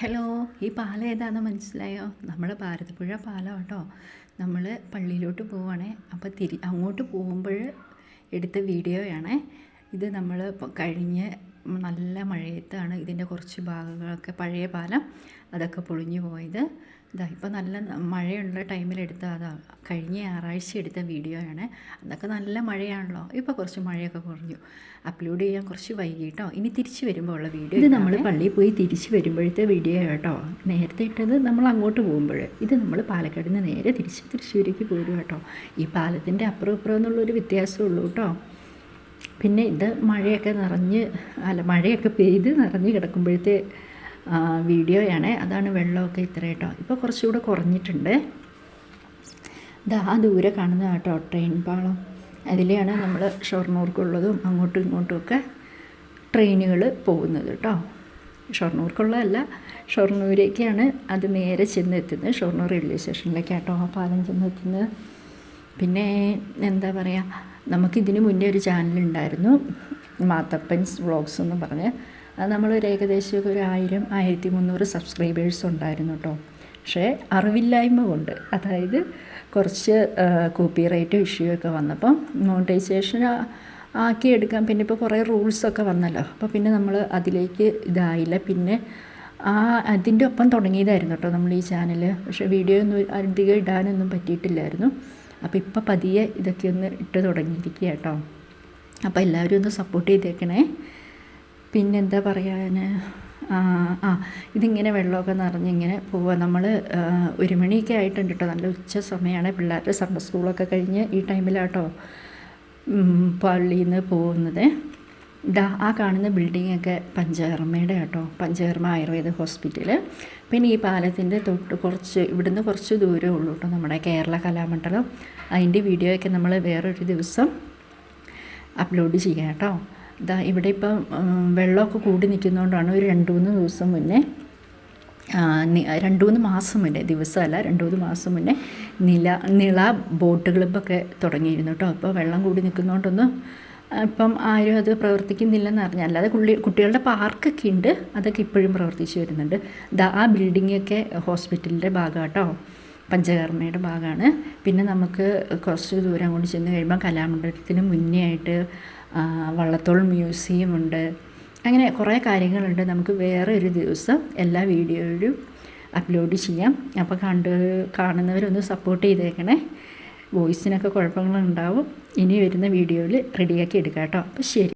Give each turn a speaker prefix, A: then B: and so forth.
A: Hello ഈ പാലം ഏതാണെന്ന് മനസ്സിലായോ? നമ്മൾ ഭാരതപ്പുഴ പാലം കേട്ടോ നമ്മൾ പള്ളിയിലോട്ട് പോവുകയാണേ അപ്പോൾ തിരി അങ്ങോട്ട് പോകുമ്പോൾ എടുത്ത വീഡിയോയാണേ. ഇത് നമ്മൾ കഴിഞ്ഞ് നല്ല മഴയത്താണ് ഇതിന്റെ കുറച്ച് ഭാഗങ്ങളൊക്കെ പഴയ പാലം അതൊക്കെ പൊളിഞ്ഞു പോയത്. ഇതാ ഇപ്പോൾ നല്ല മഴയുള്ള ടൈമിൽ എടുത്ത അതാ കഴിഞ്ഞ ഞായറാഴ്ച എടുത്ത വീഡിയോ ആണ്. അതൊക്കെ നല്ല മഴയാണല്ലോ. ഇപ്പോൾ കുറച്ച് മഴയൊക്കെ കുറഞ്ഞു. അപ്ലോഡ് ചെയ്യാൻ കുറച്ച് വൈകിട്ടോ ഇനി തിരിച്ച് വരുമ്പോൾ ഉള്ള വീഡിയോ ഇത് നമ്മൾ പള്ളിയിൽ പോയി തിരിച്ച് വരുമ്പോഴത്തെ വീഡിയോ കേട്ടോ. നേരത്തെ ഇട്ടത് നമ്മൾ അങ്ങോട്ട് പോകുമ്പോൾ ഇത് നമ്മൾ പാലക്കാട് നിന്ന് നേരെ തിരിച്ച് തൃശ്ശൂരേക്ക് പോരും കേട്ടോ ഈ പാലത്തിന്റെ അപ്പുറം ഇപ്പുറം എന്നുള്ളൊരു വ്യത്യാസമുള്ളൂ കേട്ടോ പിന്നെ ഇത് മഴയൊക്കെ നിറഞ്ഞ് അല്ല മഴയൊക്കെ പെയ്ത് നിറഞ്ഞ് കിടക്കുമ്പോഴത്തെ വീഡിയോയാണ്. അതാണ് വെള്ളമൊക്കെ ഇത്ര കേട്ടോ. ഇപ്പോൾ കുറച്ചുകൂടെ കുറഞ്ഞിട്ടുണ്ട്. ഇതാ ആ ദൂരെ കാണുന്ന കേട്ടോ ട്രെയിൻ പാളം. അതിലെയാണ് നമ്മൾ ഷൊർണൂർക്കുള്ളതും അങ്ങോട്ടും ഇങ്ങോട്ടുമൊക്കെ ട്രെയിനുകൾ പോകുന്നത് കേട്ടോ. ഷൊർണൂർക്കുള്ളതല്ല ഷൊർണൂരേക്കാണ് അത് നേരെ ചെന്നെത്തുന്നത്. ഷൊർണൂർ റെയിൽവേ സ്റ്റേഷനിലേക്കാട്ടോ ആ പാലം ചെന്നെത്തുന്നത്. പിന്നെ എന്താ പറയുക നമുക്കിതിന് മുന്നേ ഒരു ചാനലുണ്ടായിരുന്നു മാത്തപ്പൻസ് വ്ളോഗ്സ് എന്ന് പറഞ്ഞ്. അത് നമ്മളൊരു ഏകദേശം ഒരു ആയിരം ആയിരത്തി മുന്നൂറ് സബ്സ്ക്രൈബേഴ്സ് ഉണ്ടായിരുന്നു കേട്ടോ പക്ഷേ അറിവില്ലായ്മ കൊണ്ട് അതായത് കുറച്ച് കോപ്പി റൈറ്റ് ഇഷ്യൂ ഒക്കെ വന്നപ്പം മോണിറ്റൈസേഷൻ ആക്കിയെടുക്കാൻ പിന്നെ ഇപ്പോൾ കുറേ റൂൾസൊക്കെ വന്നല്ലോ. അപ്പോൾ പിന്നെ നമ്മൾ അതിലേക്ക് ഇതായില്ല. പിന്നെ ആ അതിന്റെ ഒപ്പം തുടങ്ങിയതായിരുന്നു കേട്ടോ നമ്മൾ ഈ ചാനൽ പക്ഷേ വീഡിയോ ഒന്നും അധികം ഇടാനൊന്നും പറ്റിയിട്ടില്ലായിരുന്നു. അപ്പോൾ ഇപ്പോൾ പതിയെ ഇതൊക്കെ ഒന്ന് ഇട്ട് തുടങ്ങിയിരിക്കുക കേട്ടോ അപ്പോൾ എല്ലാവരും ഒന്ന് സപ്പോർട്ട് ചെയ്തേക്കണേ. പിന്നെന്താ പറയാൻ ആ ഇതിങ്ങനെ വെള്ളമൊക്കെ നിറഞ്ഞിങ്ങനെ പോവുക നമ്മൾ ഒരു മണിയൊക്കെ ആയിട്ടുണ്ട് കേട്ടോ നല്ല ഉച്ച സമയമാണ് പിള്ളേരുടെ സമ്മർ സ്കൂളൊക്കെ കഴിഞ്ഞ് ഈ ടൈമിലാട്ടോ പള്ളിയിൽ നിന്ന് പോകുന്നത്. ഇതാ ആ കാണുന്ന ബിൽഡിങ്ങൊക്കെ പഞ്ചകർമ്മയുടെ കേട്ടോ പഞ്ചകർമ്മ ആയുർവേദ ഹോസ്പിറ്റൽ പിന്നെ ഈ പാലത്തിന്റെ തൊട്ട് കുറച്ച് ഇവിടുന്ന് കുറച്ച് ദൂരമേ ഉള്ളൂ കേട്ടോ നമ്മുടെ കേരള കലാമണ്ഡലം. അതിന്റെ വീഡിയോയൊക്കെ നമ്മൾ വേറൊരു ദിവസം അപ്ലോഡ് ചെയ്യാം കേട്ടോ ഇതാ ഇവിടെ ഇപ്പം വെള്ളമൊക്കെ കൂടി നിൽക്കുന്നതുകൊണ്ടാണ് ഒരു രണ്ട് മൂന്ന് ദിവസം മുന്നേ രണ്ട് മൂന്ന് മാസം മുന്നേ ദിവസമല്ല രണ്ട് മൂന്ന് മാസം മുന്നേ നില നിള ബോട്ട് ക്ലബ്ബൊക്കെ തുടങ്ങിയിരുന്നു കേട്ടോ അപ്പോൾ വെള്ളം കൂടി നിൽക്കുന്നതുകൊണ്ടൊന്നും ഇപ്പം ആരും അത് പ്രവർത്തിക്കുന്നില്ലെന്ന് അറിഞ്ഞാൽ അല്ലാതെ കുള്ളി കുട്ടികളുടെ പാർക്കൊക്കെ ഉണ്ട്. അതൊക്കെ ഇപ്പോഴും പ്രവർത്തിച്ച് വരുന്നുണ്ട്. ദാ ആ ബിൽഡിങ്ങൊക്കെ ഹോസ്പിറ്റലിന്റെ ഭാഗമാട്ടോ പഞ്ചകർമ്മയുടെ ഭാഗമാണ് പിന്നെ നമുക്ക് കുറച്ച് ദൂരം കൊണ്ട് ചെന്ന് കഴിയുമ്പോൾ കലാമണ്ഡലത്തിന് മുന്നേ ആയിട്ട് വള്ളത്തോൾ മ്യൂസിയം ഉണ്ട്. അങ്ങനെ കുറേ കാര്യങ്ങളുണ്ട്. നമുക്ക് വേറെ ഒരു ദിവസം എല്ലാ വീഡിയോയിലും അപ്ലോഡ് ചെയ്യാം. അപ്പോൾ കണ്ട് കാണുന്നവരൊന്ന് സപ്പോർട്ട് ചെയ്തേക്കണേ. വോയിസിനൊക്കെ കുഴപ്പങ്ങളുണ്ടാവും. ഇനി വരുന്ന വീഡിയോയിൽ റെഡിയാക്കി എടുക്കാം കേട്ടോ. അപ്പോൾ ശരി.